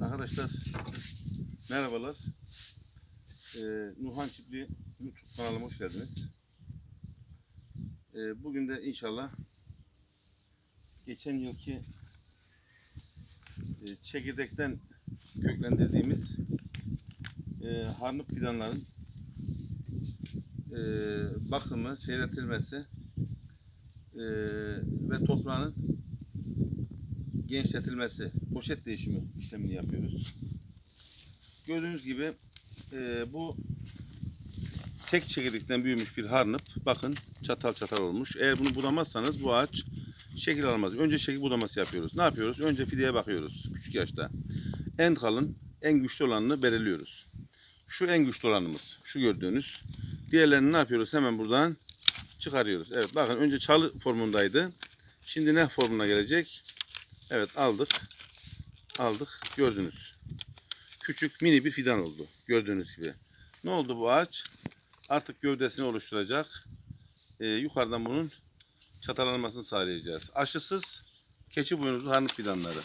Arkadaşlar merhabalar. Ee, Nuhan Çiftliği YouTube kanalıma hoş geldiniz. Ee, bugün de inşallah geçen yılki e, çekirdekten köklendirdiğimiz e, harnıp fidanların e, bakımı, seyretilmesi e, ve toprağının genişletilmesi, poşet değişimi işlemini yapıyoruz. Gördüğünüz gibi e, bu tek çekirdekten büyümüş bir harnıp. Bakın çatal çatal olmuş. Eğer bunu budamazsanız bu ağaç şekil almaz. Önce şekil budaması yapıyoruz. Ne yapıyoruz? Önce fideye bakıyoruz küçük yaşta. En kalın, en güçlü olanını belirliyoruz. Şu en güçlü olanımız. Şu gördüğünüz. Diğerlerini ne yapıyoruz? Hemen buradan çıkarıyoruz. Evet bakın önce çalı formundaydı. Şimdi ne formuna gelecek? Evet aldık. Aldık. Gördünüz. Küçük mini bir fidan oldu. Gördüğünüz gibi. Ne oldu bu ağaç? Artık gövdesini oluşturacak. Ee, yukarıdan bunun çatalanmasını sağlayacağız. Aşısız keçi boynuzlu harnıp fidanları.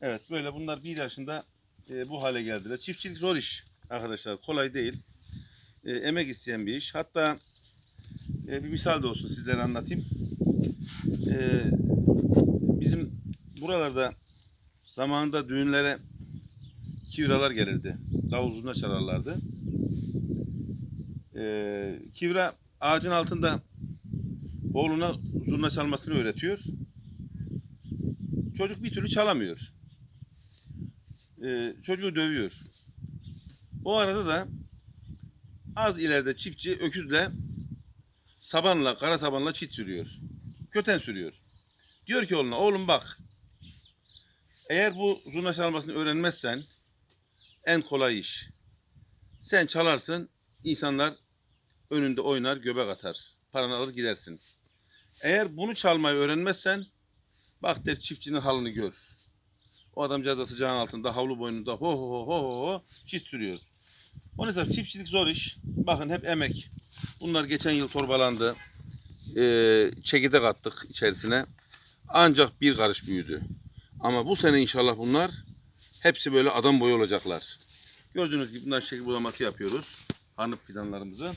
Evet böyle bunlar bir yaşında e, bu hale geldiler. Çiftçilik zor iş arkadaşlar. Kolay değil. E, emek isteyen bir iş. Hatta e, bir misal de olsun sizlere anlatayım. E, bizim buralarda zamanında düğünlere kivralar gelirdi. Davul zurna çalarlardı. Ee, kivra ağacın altında oğluna zurna çalmasını öğretiyor. Çocuk bir türlü çalamıyor. Ee, çocuğu dövüyor. O arada da az ileride çiftçi öküzle sabanla, kara sabanla çit sürüyor. Köten sürüyor. Diyor ki oğluna oğlum bak eğer bu zurna çalmasını öğrenmezsen en kolay iş. Sen çalarsın insanlar önünde oynar göbek atar. Paranı alır gidersin. Eğer bunu çalmayı öğrenmezsen bak der çiftçinin halını gör. O adamcağız da sıcağın altında havlu boynunda ho ho ho ho ho çiz sürüyor. Onun için çiftçilik zor iş. Bakın hep emek. Bunlar geçen yıl torbalandı. Ee, çekirdek attık içerisine. Ancak bir karış büyüdü. Ama bu sene inşallah bunlar hepsi böyle adam boyu olacaklar. Gördüğünüz gibi bunlar şekil bulaması yapıyoruz. Hanıp fidanlarımızı.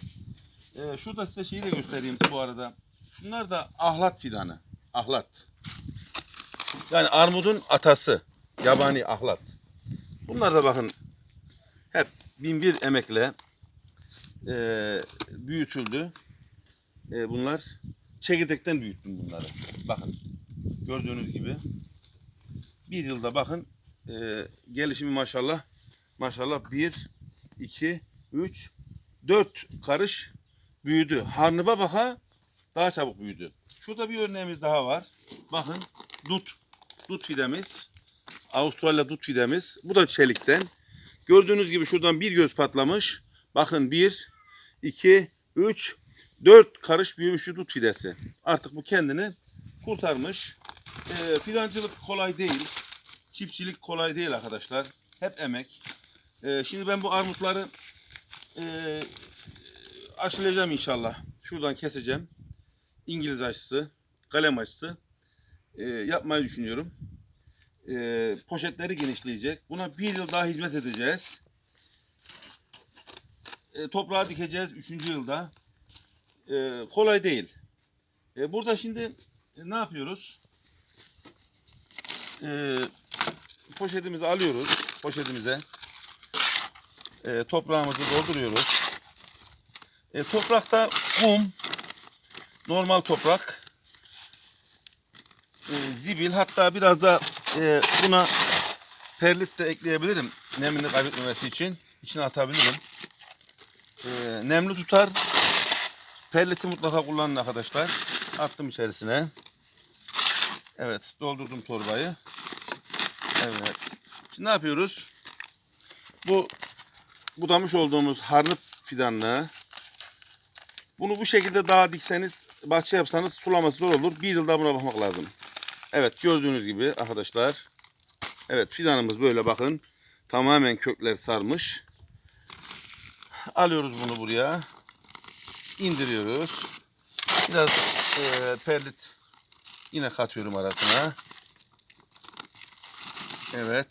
Ee, şurada size şeyi de göstereyim bu arada. Şunlar da ahlat fidanı. Ahlat. Yani armudun atası. Yabani ahlat. Bunlar da bakın hep bin bir emekle e, büyütüldü. E, bunlar çekirdekten büyüttüm bunları. Bakın gördüğünüz gibi bir yılda bakın e, gelişimi maşallah maşallah 1 2 3 4 karış büyüdü. Harnıba baka daha çabuk büyüdü. Şurada bir örneğimiz daha var. Bakın dut. Dut fidemiz. Avustralya dut fidemiz. Bu da çelikten. Gördüğünüz gibi şuradan bir göz patlamış. Bakın 1 2 3 4 karış büyümüş bir dut fidesi. Artık bu kendini kurtarmış. E, fidancılık kolay değil. Çiftçilik kolay değil arkadaşlar. Hep emek. Ee, şimdi ben bu armutları e, aşılayacağım inşallah. Şuradan keseceğim. İngiliz aşısı, kalem aşısı e, yapmayı düşünüyorum. E, poşetleri genişleyecek. Buna bir yıl daha hizmet edeceğiz. E, toprağa dikeceğiz üçüncü yılda. E, kolay değil. E, burada şimdi e, ne yapıyoruz? E, poşetimizi alıyoruz. Poşetimize e, toprağımızı dolduruyoruz. E, toprakta kum, normal toprak, e, zibil hatta biraz da e, buna perlit de ekleyebilirim nemini kaybetmemesi için. İçine atabilirim. E, nemli tutar. Perliti mutlaka kullanın arkadaşlar. Attım içerisine. Evet doldurdum torbayı. Evet. Şimdi ne yapıyoruz? Bu budamış olduğumuz harnıp fidanlığı bunu bu şekilde daha dikseniz, bahçe yapsanız sulaması zor olur. Bir yılda buna bakmak lazım. Evet gördüğünüz gibi arkadaşlar. Evet fidanımız böyle bakın. Tamamen kökler sarmış. Alıyoruz bunu buraya. indiriyoruz. Biraz e, perlit yine katıyorum arasına. Evet.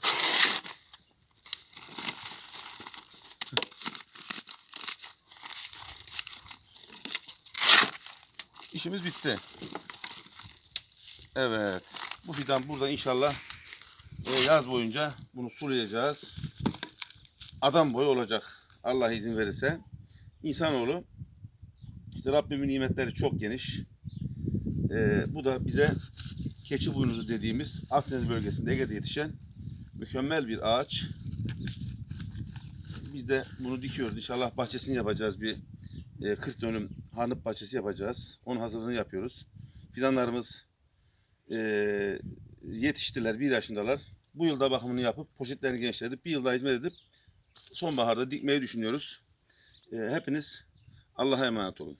İşimiz bitti. Evet. Bu fidan burada inşallah e, yaz boyunca bunu sulayacağız. Adam boyu olacak. Allah izin verirse. İnsanoğlu işte Rabbimin nimetleri çok geniş. Ee, bu da bize keçi boynuzu dediğimiz Akdeniz bölgesinde Ege'de yetişen mükemmel bir ağaç. Biz de bunu dikiyoruz. İnşallah bahçesini yapacağız bir e, 40 dönüm hanıp bahçesi yapacağız. Onun hazırlığını yapıyoruz. Fidanlarımız e, yetiştiler. Bir yaşındalar. Bu yılda bakımını yapıp poşetlerini genişletip bir yılda hizmet edip sonbaharda dikmeyi düşünüyoruz. E, hepiniz Allah'a emanet olun.